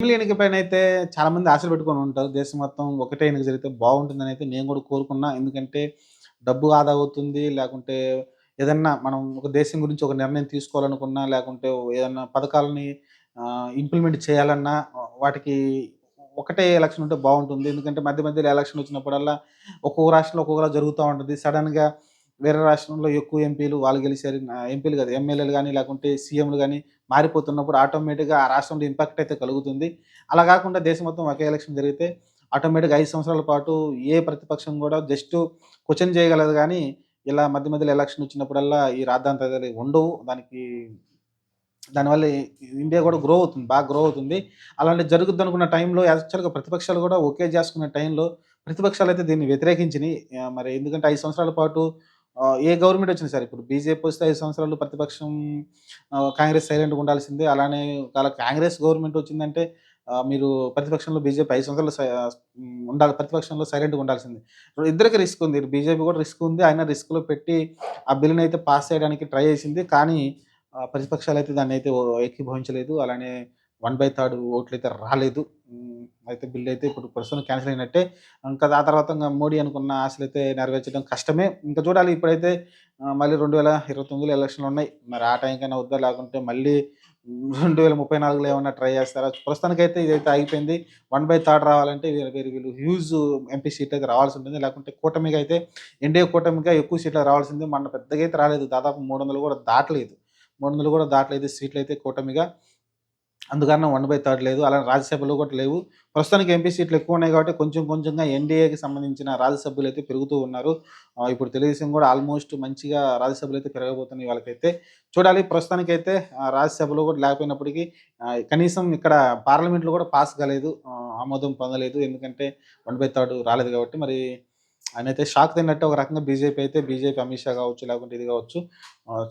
Assembly ఎన్నిక పైన అయితే చాలా మంది ఆశలు పెట్టుకొని ఉంటారు. దేశం మొత్తం ఒకటే ఎన్నిక జరిగితే బాగుంటుందని అయితే నేను కూడా కోరుకున్నా. ఎందుకంటే డబ్బు ఆదా అవుతుంది. లేకుంటే ఏదన్నా మనం ఒక దేశం గురించి ఒక నిర్ణయం తీసుకోవాలనుకున్నా లేకుంటే ఏదన్నా పథకాలని ఇంప్లిమెంట్ చేయాలన్నా వాటికి ఒకటే ఎలక్షన్ ఉంటే బాగుంటుంది. ఎందుకంటే మధ్య మధ్యలో ఎలక్షన్ వచ్చినప్పుడల్లా ఒక్కొక్క రాష్ట్రంలో ఒక్కొక్కలా జరుగుతూ ఉంటుంది. సడన్గా వేరే రాష్ట్రంలో ఎక్కువ ఎంపీలు వాళ్ళు గెలిచారు. ఎంపీలు కాదు ఎమ్మెల్యేలు కానీ లేకుంటే సీఎంలు కానీ మారిపోతున్నప్పుడు ఆటోమేటిక్గా ఆ రాష్ట్రంలో ఇంపాక్ట్ అయితే కలుగుతుంది. అలా కాకుండా దేశం మొత్తం ఒకే ఎలక్షన్ జరిగితే ఆటోమేటిక్గా ఐదు సంవత్సరాల పాటు ఏ ప్రతిపక్షం కూడా జస్ట్ క్వశ్చన్ చేయగలదు కానీ ఇలా మధ్య మధ్యలో ఎలక్షన్ వచ్చినప్పుడల్లా ఈ రాద్ధాంతాలు ఉండవు. దానికి దానివల్ల ఇండియా కూడా గ్రో అవుతుంది బాగా గ్రో అవుతుంది. అలాంటి జరుగుద్ది అనుకున్న టైంలో యాక్చువల్గా ప్రతిపక్షాలు కూడా ఒకే చేసుకునే టైంలో ప్రతిపక్షాలు అయితే దీన్ని వ్యతిరేకించినాయి. మరి ఎందుకంటే ఐదు సంవత్సరాల పాటు ఏ గవర్నమెంట్ వచ్చినా సరే ఇప్పుడు బీజేపీ వస్తే ఐదు సంవత్సరాలు ప్రతిపక్షం కాంగ్రెస్ సైలెంట్గా ఉండాల్సిందే. అలానే అలా కాంగ్రెస్ గవర్నమెంట్ వచ్చిందంటే మీరు ప్రతిపక్షంలో బీజేపీ ఐదు సంవత్సరాలు ఉండాలి ప్రతిపక్షంలో సైలెంట్గా ఉండాల్సిందే. ఇద్దరికి రిస్క్ ఉంది. బీజేపీ కూడా రిస్క్ ఉంది. ఆయన రిస్క్లో పెట్టి ఆ బిల్లుని అయితే పాస్ చేయడానికి ట్రై చేసింది. కానీ ప్రతిపక్షాలు అయితే దాన్ని అయితే ఎక్కిభవించలేదు అలానే వన్ బై థర్డ్ ఓట్లు అయితే రాలేదు. అయితే బిల్లు అయితే ఇప్పుడు ప్రస్తుతం క్యాన్సిల్ అయినట్టే. ఇంకా ఆ తర్వాత ఇంకా మోడీ అనుకున్న ఆశలు అయితే నెరవేర్చడం కష్టమే. ఇంకా చూడాలి ఇప్పుడైతే మళ్ళీ రెండు వేల ఇరవై తొమ్మిదిలో ఎలక్షన్లు ఉన్నాయి. మరి ఆ టైంకైనా వద్దా లేకుంటే మళ్ళీ రెండు వేల ముప్పై నాలుగులో ఏమన్నా ట్రై చేస్తారా? ప్రస్తుతానికైతే ఇదైతే అయిపోయింది వన్ బై థర్డ్ రావాలంటే వీరు వీళ్ళు హ్యూజ్ ఎంపీ సీట్ అయితే రావాల్సి ఉంటుంది. లేకుంటే కూటమికి అయితే ఎన్డీఏ కూటమిగా ఎక్కువ సీట్లు రావాల్సింది మన పెద్దగా అయితే రాలేదు. దాదాపు మూడు వందలు కూడా దాటలేదు. మూడు వందలు కూడా దాటలేదు. సీట్లు అయితే కూటమిగా. అందుకని వన్ బై థర్డ్ లేదు. అలానే రాజ్యసభలో కూడా లేవు. ప్రస్తుతానికి ఎంపీ సీట్లు ఎక్కువ ఉన్నాయి కాబట్టి కొంచెం కొంచెంగా ఎన్డీఏకి సంబంధించిన రాజ్యసభ్యులు అయితే పెరుగుతూ ఉన్నారు. ఇప్పుడు తెలుగుదేశం కూడా ఆల్మోస్ట్ మంచిగా రాజ్యసభలు అయితే పెరగబోతున్నాయి వాళ్ళకైతే. చూడాలి ప్రస్తుతానికైతే రాజ్యసభలో కూడా లేకపోయినప్పటికీ కనీసం ఇక్కడ పార్లమెంట్లో కూడా పాస్ కాలేదు. ఆమోదం పొందలేదు. ఎందుకంటే వన్ బై థర్డ్ రాలేదు కాబట్టి మరి ఆయన అయితే షాక్ తిన్నట్టు ఒక రకంగా బీజేపీ అయితే బీజేపీ అమిత్ షా కావచ్చు లేకుంటే ఇది కావచ్చు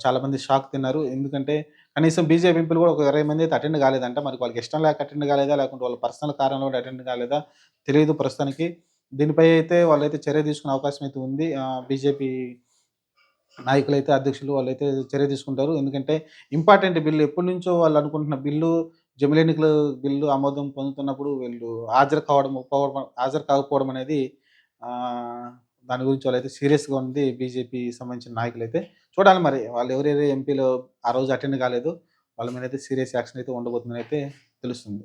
చాలామంది షాక్ తిన్నారు. ఎందుకంటే కనీసం బీజేపీ ఎంపీలు కూడా ఒక ఇరవై మంది అయితే అటెండ్ కాలేదంట. మరి వాళ్ళకి ఇష్టం లేక అటెండ్ కాలేదా లేకుంటే వాళ్ళ పర్సనల్ కారణంలో కూడా అటెండ్ కాలేదా తెలియదు ప్రస్తుతానికి. దీనిపై అయితే వాళ్ళైతే చర్య తీసుకునే అవకాశం అయితే ఉంది. బీజేపీ నాయకులు అయితే అధ్యక్షులు వాళ్ళైతే చర్య తీసుకుంటారు. ఎందుకంటే ఇంపార్టెంట్ బిల్లు ఎప్పటి నుంచో వాళ్ళు అనుకుంటున్న బిల్లు జమిలి ఎన్నికల బిల్లు ఆమోదం పొందుతున్నప్పుడు వీళ్ళు హాజరు కావడం హాజరు కాకపోవడం అనేది దాని గురించి వాళ్ళైతే సీరియస్గా ఉంది. బీజేపీ సంబంధించిన నాయకులు అయితే చూడాలి మరి. వాళ్ళు ఎవరెవరు ఎంపీలు ఆ రోజు అటెండ్ కాలేదు. వాళ్ళ మీద అయితే సీరియస్ యాక్షన్ అయితే ఉండబోతుందని అయితే తెలుస్తుంది.